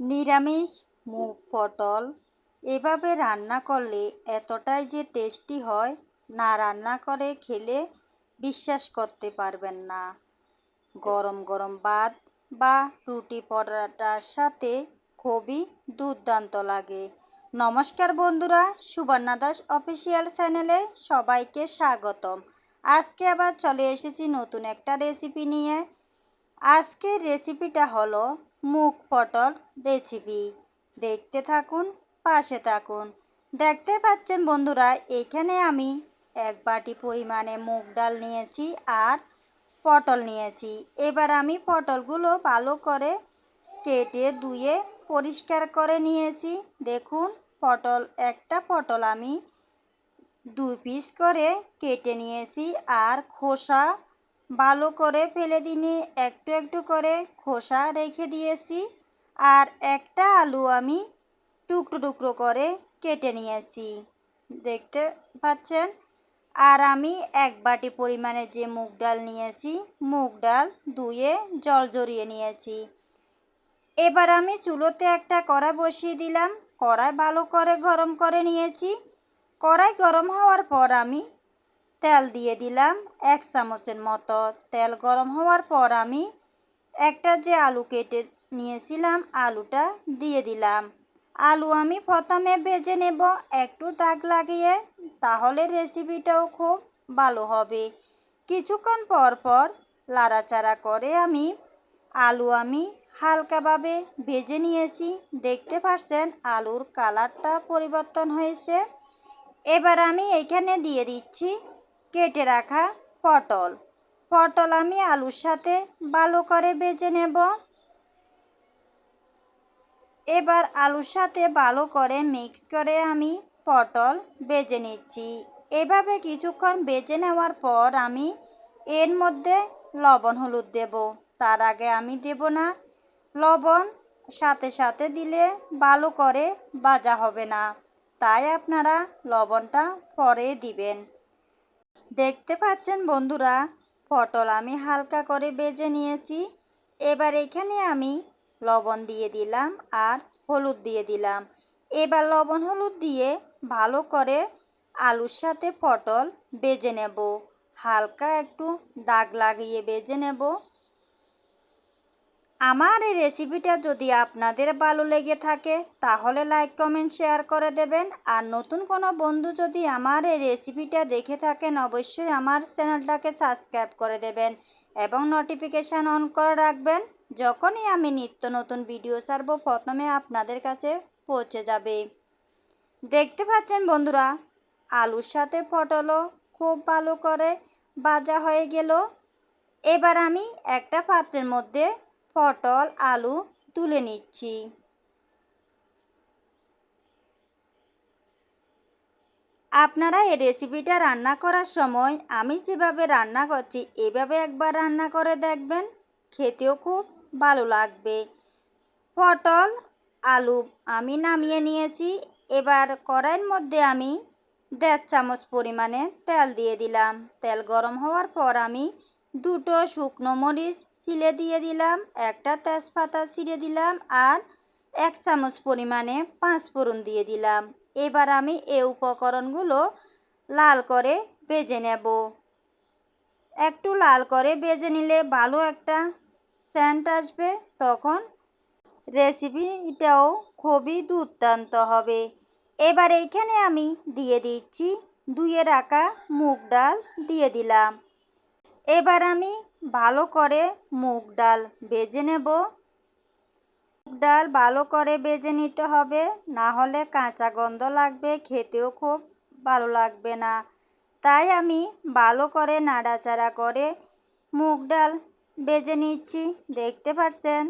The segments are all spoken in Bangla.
নিরামিষ মুগ পটল। এভাবে রান্না করলে এতটাই যে টেস্টি হয়, না রান্না করে খেলে বিশ্বাস করতে পারবেন না। গরম গরম ভাত বা রুটি পরোটার সাথে খুবই দুর্দান্ত লাগে। নমস্কার বন্ধুরা, সুবর্ণা দাস অফিসিয়াল চ্যানেলে সবাইকে স্বাগতম। আজকে আবার চলে এসেছি নতুন একটা রেসিপি নিয়ে। আজকের রেসিপিটা হলো মুগ পটল রেসিপি। দেখতে থাকুন, পাশে থাকুন। দেখতে পাচ্ছেন বন্ধুরা, এখানে আমি এক বাটি পরিমাণে মুগ ডাল নিয়েছি আর পটল নিয়েছি। এবার আমি পটলগুলো ভালো করে কেটে ধুয়ে পরিষ্কার করে নিয়েছি। দেখুন, পটল, একটা পটল আমি দুই পিস করে কেটে নিয়েছি আর খোসা ভালো করে ফেলে দিনে একটু একটু করে খোসা রেখে দিয়েছি আর একটা আলু আমি টুকরো টুকরো করে কেটে নিয়েছি। দেখতে পাচ্ছেন? আর আমি এক বাটি পরিমাণে যে মুগ ডাল নিয়েছি, মুগ ডাল ধুয়ে জল জড়িয়ে নিয়েছি। এবার আমি চুলোতে একটা কড়াই বসিয়ে দিলাম। কড়াই ভালো করে গরম করে নিয়েছি। কড়াই গরম হওয়ার পর আমি তেল দিয়ে দিলাম এক চামচের মতো। তেল গরম হওয়ার পর আমি একটা যে আলু কেটে নিয়েছিলাম, আলুটা দিয়ে দিলাম। আলু আমি প্রথমে ভেজে নেব, একটু দাগ লাগিয়ে, তাহলে রেসিপিটাও খুব ভালো হবে। কিছুক্ষণ পর পর লাড়াচাড়া করে আমি আলু আমি হালকাভাবে ভেজে নিয়েছি। দেখতে পাচ্ছেন, আলুর কালারটা পরিবর্তন হয়েছে। এবার আমি এখানে দিয়ে দিচ্ছি কেটে রাখা পটল। পটল আমি আলুর সাথে ভালো করে ভেজে নেব। এবার আলুর সাথে ভালো করে মিক্স করে আমি পটল বেজে নিচ্ছি। এভাবে কিছুক্ষণ বেজে নেওয়ার পর আমি এর মধ্যে লবণ হলুদ দেব। তার আগে আমি দেব না। লবণ সাথে সাথে দিলে ভালো করে বাজা হবে না। তাই আপনারা লবণটা পরে দিবেন। দেখতে পাচ্ছেন বন্ধুরা, পটল আমি হালকা করে বেজে নিয়েছি। এবার এখানে আমি লবণ দিয়ে দিলাম আর হলুদ দিয়ে দিলাম। এবার লবণ হলুদ দিয়ে ভালো করে আলুর সাথে পটল বেজে নেব। হালকা একটু দাগ লাগিয়ে বেজে নেব। আমার এই রেসিপিটা যদি আপনাদের ভালো লেগে থাকে, তাহলে লাইক কমেন্ট শেয়ার করে দেবেন। আর নতুন কোনো বন্ধু যদি আমার এই রেসিপিটা দেখে থাকেন, অবশ্যই আমার চ্যানেলটাকে সাবস্ক্রাইব করে দেবেন এবং নোটিফিকেশান অন করে রাখবেন, যখনই আমি নিত্য নতুন ভিডিও ছাড়ব, প্রথমে আপনাদের কাছে পৌঁছে যাবে। দেখতে পাচ্ছেন বন্ধুরা, আলুর সাথে পটলও খুব ভালো করে ভাজা হয়ে গেল। এবার আমি একটা পাত্রের মধ্যে পটল, আলু তুলে নিচ্ছি। আপনারা এই রেসিপিটা রান্না করার সময় আমি যেভাবে রান্না করছি, এভাবে একবার রান্না করে দেখবেন, খেতেও খুব ভালো লাগবে। পটল, আলু আমি নামিয়ে নিয়েছি, এবার কড়াইয়ের মধ্যে আমি দেড় চামচ পরিমাণে তেল দিয়ে দিলাম। তেল গরম হওয়ার পর আমি দুটো শুকনো মরিচ ছিলে দিয়ে দিলাম, একটা তেজপাতা ছিঁড়ে দিলাম আর এক চামচ পরিমাণে পাঁচ ফোড়ন দিয়ে দিলাম। এবার আমি এ উপকরণগুলো লাল করে ভেজে নেব। একটু লাল করে ভেজে নিলে ভালো একটা স্যান্ট আসবে, তখন রেসিপিটাও খুবই দুর্দান্ত হবে। এবার এইখানে আমি দিয়ে দিচ্ছি ধুয়ে রাখা মুগ ডাল দিয়ে দিলাম। এবার আমি ভালো করে মুগ ডাল বেজে নেব। মুগ ডাল ভালো করে বেজে নিতে হবে, না হলে কাঁচা গন্ধ লাগবে, খেতেও খুব ভালো লাগবে না। তাই আমি ভালো করে নাড়াচাড়া করে মুগ ডাল বেজে নিচ্ছি, দেখতে পাচ্ছেন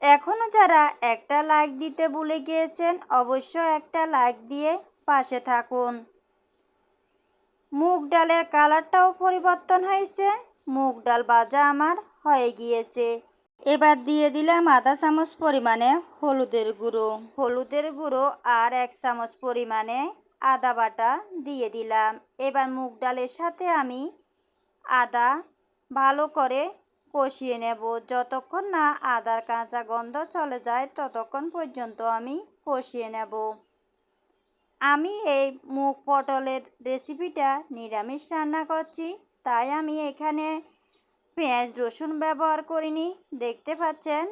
এখনও যারা একটা লাইক দিতে ভুলে গিয়েছেন অবশ্য একটা লাইক দিয়ে পাশে থাকুন। মুগ ডালের কালারটাও পরিবর্তন হয়েছে। মুগ ডাল ভাজা আমার হয়ে গিয়েছে। এবার দিয়ে দিলাম আধা চামচ পরিমাণে হলুদের গুঁড়ো। হলুদের গুঁড়ো আর এক চামচ পরিমাণে আদা বাটা দিয়ে দিলাম। এবার মুগ ডালের সাথে আমি আদা ভালো করে কষিয়ে নেব। যতক্ষণ না আদার কাঁচা গন্ধ চলে যায়, ততক্ষণ পর্যন্ত আমি কষিয়ে নেব। আমি এই মুগ পটলের রেসিপিটা নিরামিষ রান্না করছি, তাই আমি এখানে পেঁয়াজ রসুন ব্যবহার করিনি, দেখতে পাচ্ছেন?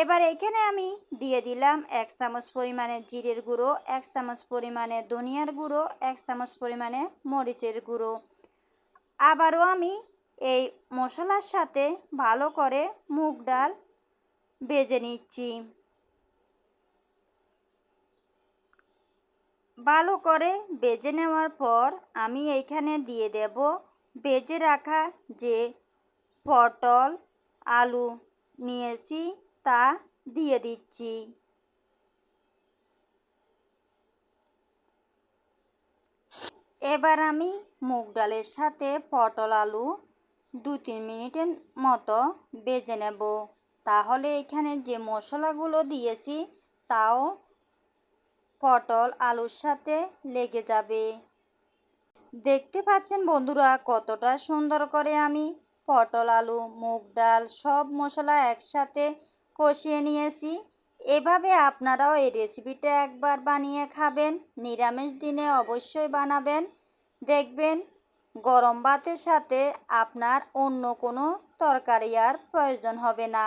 এবার এখানে আমি দিয়ে দিলাম এক চামচ পরিমাণে জিরের গুঁড়ো, এক চামচ পরিমাণে ধনিয়ার গুঁড়ো, এক চামচ পরিমাণে মরিচের গুঁড়ো। আবারও আমি এই মশলার সাথে ভালো করে মুগ ডাল বেজে নিচ্ছি। ভালো করে বেজে নেওয়ার পর আমি এইখানে দিয়ে দেব বেজে রাখা যে পটল, আলু নিয়েছি তা দিয়ে দিচ্ছি। এবার আমি মুগ ডালের সাথে পটল, আলু দু তিন মিনিটের মতো বেজে নেব। তাহলে এখানে যে মশলাগুলো দিয়েছি তাও পটল আলুর সাথে লেগে যাবে। দেখতে পাচ্ছেন বন্ধুরা কতটা সুন্দর করে আমি পটল, আলু, মুগ ডাল সব মশলা একসাথে কষিয়ে নিয়েছি। এভাবে আপনারাও এই রেসিপিটা একবার বানিয়ে খাবেন, নিরামিষ দিনে অবশ্যই বানাবেন। দেখবেন গরম ভাতের সাথে আপনার অন্য কোনো তরকারি আর প্রয়োজন হবে না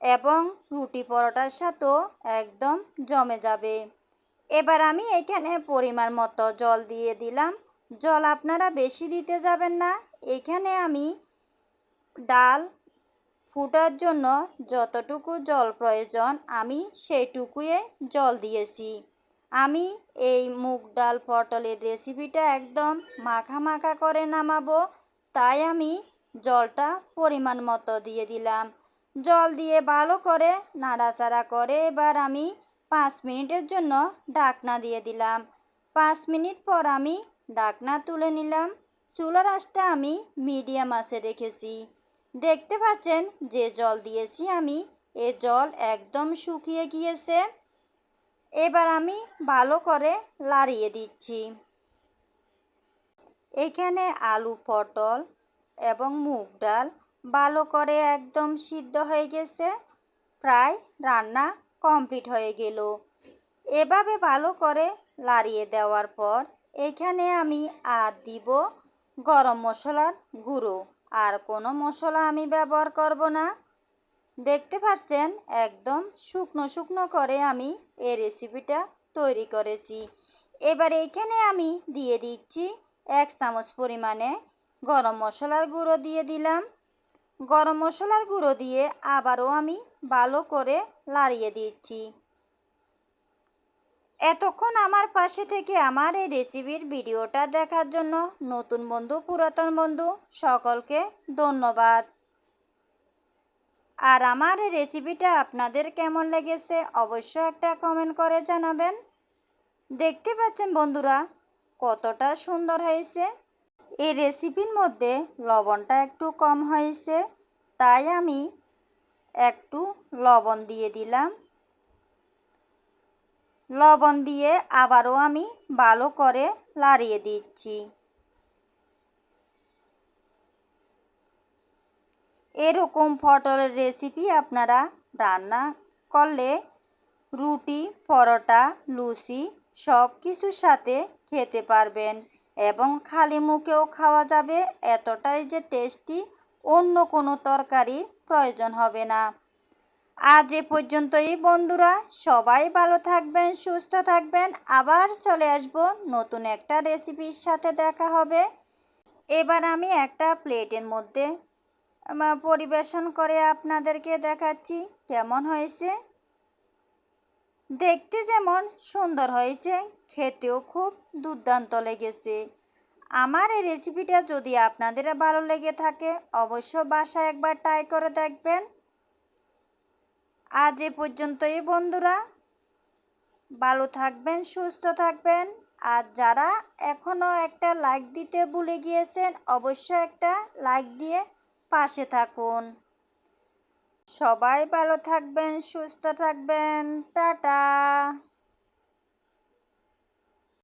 এবং রুটি পরোটার সাথেও একদম জমে যাবে। এবার আমি এখানে পরিমাণ মতো জল দিয়ে দিলাম। জল আপনারা বেশি দিতে যাবেন না। এখানে আমি ডাল ফুটার জন্য যতটুকু জল প্রয়োজন আমি সেইটুকুই জল দিয়েছি। আমি এই মুগ ডাল পটলের রেসিপিটা একদম মাখা মাখা করে নামাবো, তাই আমি জলটা পরিমাণ মতো দিয়ে দিলাম। জল দিয়ে ভালো করে নাড়াচাড়া করে এবার আমি পাঁচ মিনিটের জন্য ঢাকনা দিয়ে দিলাম। পাঁচ মিনিট পর আমি ঢাকনা তুলে নিলাম। চুলার আঁচটা আমি মিডিয়াম আঁচে রেখেছি। দেখতে পাচ্ছেন যে জল দিয়েছি আমি, এ জল একদম শুকিয়ে গিয়েছে। এবার আমি ভালো করে লাড়িয়ে দিচ্ছি। এখানে আলু পটল এবং মুগ ডাল ভালো করে একদম সিদ্ধ হয়ে গেছে। প্রায় রান্না কমপ্লিট হয়ে গেল। এভাবে ভালো করে লাড়িয়ে দেওয়ার পর এখানে আমি আর দিব গরম মশলার গুঁড়ো। আর কোনো মশলা আমি ব্যবহার করব না। দেখতে পাচ্ছেন, একদম শুকনো শুকনো করে আমি এই রেসিপিটা তৈরি করেছি। এবার এখানে আমি দিয়ে দিচ্ছি এক চামচ পরিমাণে গরম মশলার গুঁড়ো দিয়ে দিলাম। গরম মশলার গুঁড়ো দিয়ে আবারও আমি ভালো করে লাড়িয়ে দিচ্ছি। এতক্ষণ আমার পাশে থেকে আমার এই রেসিপির ভিডিওটা দেখার জন্য নতুন বন্ধু, পুরাতন বন্ধু, সকলকে ধন্যবাদ। আর আমার এই রেসিপিটা আপনাদের কেমন লেগেছে অবশ্যই একটা কমেন্ট করে জানাবেন। দেখতে পাচ্ছেন বন্ধুরা, কতটা সুন্দর হয়েছে। এই রেসিপির মধ্যে লবণটা একটু কম হয়েছে, তাই আমি একটু লবণ দিয়ে দিলাম। লবণ দিয়ে আবারও আমি ভালো করে লাড়িয়ে দিচ্ছি। এরকম পটলের রেসিপি আপনারা রান্না করলে রুটি, পরোটা, লুচি সব কিছুর সাথে খেতে পারবেন এবং খালি মুখেও খাওয়া যাবে। এতটাই যে টেস্টি অন্য কোনো তরকারি প্রয়োজন হবে না। আজ এ পর্যন্তই বন্ধুরা, সবাই ভালো থাকবেন, সুস্থ থাকবেন। আবার চলে আসব নতুন একটা রেসিপির সাথে দেখা হবে। এবার আমি একটা প্লেটের মধ্যে পরিবেশন করে আপনাদেরকে দেখাচ্ছি কেমন হয়েছে। দেখতে যেমন সুন্দর হয়েছে, খেতেও খুব দুর্দান্ত লেগেছে। আমার এই রেসিপিটা যদি আপনাদের ভালো লেগে থাকে অবশ্য বাসায় একবার ট্রাই করে দেখবেন। আজ এ পর্যন্তই বন্ধুরা। ভালো থাকবেন, সুস্থ থাকবেন। আর যারা এখনও একটা লাইক দিতে ভুলে গিয়েছেন, অবশ্যই একটা লাইক দিয়ে পাশে থাকুন। সবাই ভালো থাকবেন, সুস্থ থাকবেন। টাটা।